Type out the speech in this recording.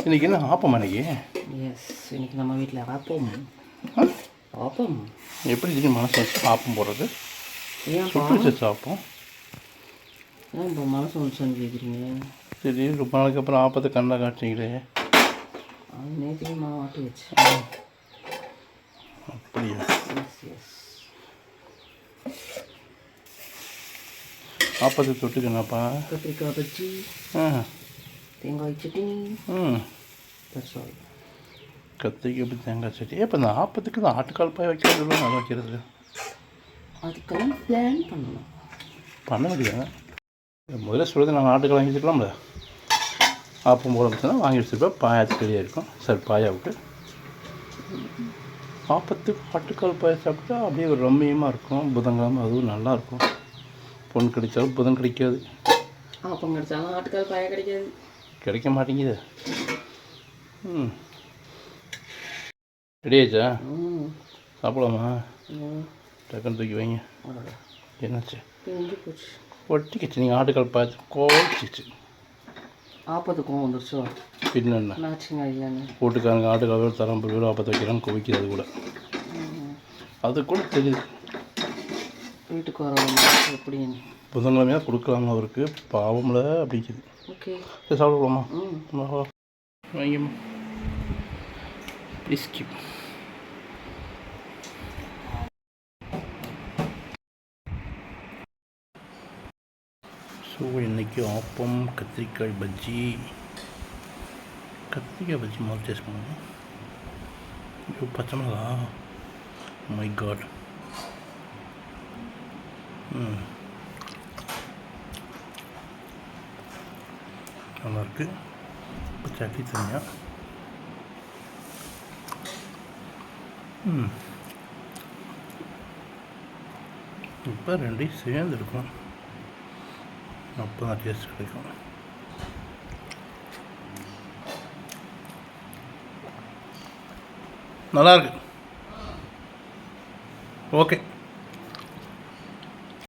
இன்னைக்கு என்ன ஆப்பம் அன்னைக்கு எஸ் இன்னைக்கு நம்ம வீட்டில் ஆப்பம்? ஆப்பம் எப்படி திடீர்னு மனசு வச்சு ஆப்பம் போடுறது ஏன் சுட்டு வச்சு ஆப்பம் ஏன் இப்போ மனசு வந்துச்சான்னு கேட்குறீங்க சரி ரொம்ப நாளைக்கு அப்புறம் ஆப்பத்தை கண்ணா காட்டுறீங்களே அது நேற்றுக்கு நான் ஆட்டி வச்சு அப்படியா? எஸ் எஸ் ஆப்பத்தை தொட்டுக்கணாப்பா கத்திரிக்காய் பஜ்ஜி. ஆ. தேங்காய் சட்னி ஆல் கத்திரிக்காய் எப்படி தேங்காய் சட்டி இப்போ இந்த ஆப்பத்துக்கு இந்த ஆட்டுக்கால் பாய் வைக்கிறது நல்லா வைக்கிறது அதுக்கெல்லாம் பிளான் பண்ணணும் பண்ண முடியாது முதல்ல சொல்கிறது நாங்கள் ஆட்டுக்கால் வாங்கி வச்சுக்கலாம்ல ஆப்பம் போட வச்சுன்னா வாங்கி வச்சுருப்பேன் பாயாத்து ரெடியாக இருக்கும் சார் பாயாவுக்கு ஆப்பத்துக்கு ஆட்டுக்கால் பாயா சாப்பிட்டா அப்படியே ஒரு ரம்மியமாக இருக்கும் புதன்கிழமை அதுவும் நல்லா இருக்கும் பொண்ணு கிடைச்சாலும் புதன் கிடைக்காது ஆப்பம் கிடைச்சாலும் ஆட்டுக்கால் பாய கிடைக்காது கிடைக்க மாட்டேங்குது. ம். ரெடி ஆச்சா ம். சாப்பிடலாமா? டக்குன்னு தூக்கி வைங்க. என்னாச்சு? ஒட்டிக்கிச்சு. நீங்கள் ஆட்டுக்கால் பார்த்து கோச்சிச்சு. ஆப்பத்துக்கும் வந்துருச்சோ? பின்ன வீட்டுக்காரங்க ஆட்டுக்கால் தரம் ஆப்பத்தை வைக்கிறான்னு குவிக்குது அது கூட அது கூட தெரியுது. வீட்டுக்கு வரவங்க எப்படின்னு? புதன்கிழமையாக கொடுக்கலாமா அவருக்கு? பாவம்ல அப்படிங்குது ஓகே. சரி சாப்பிடலாமா வாங்கிம்மா ப்ளீஸ் கீப் ஸோ இன்றைக்கி ஆப்பம் கத்திரிக்காய் பஜ்ஜி. கத்திரிக்காய் பஜ்ஜி மாதிரி டேஸ்ட் பண்ணுவோம் பச்சை மிளகா. மை காட் நல்லாயிருக்கு இப்போ சட்னி தனியாக ம். இப்போ ரெண்டையும் சேர்ந்து இருக்கும் அப்போ தான் டேஸ்ட் கிடைக்கும். நல்லாயிருக்கு ஓகே.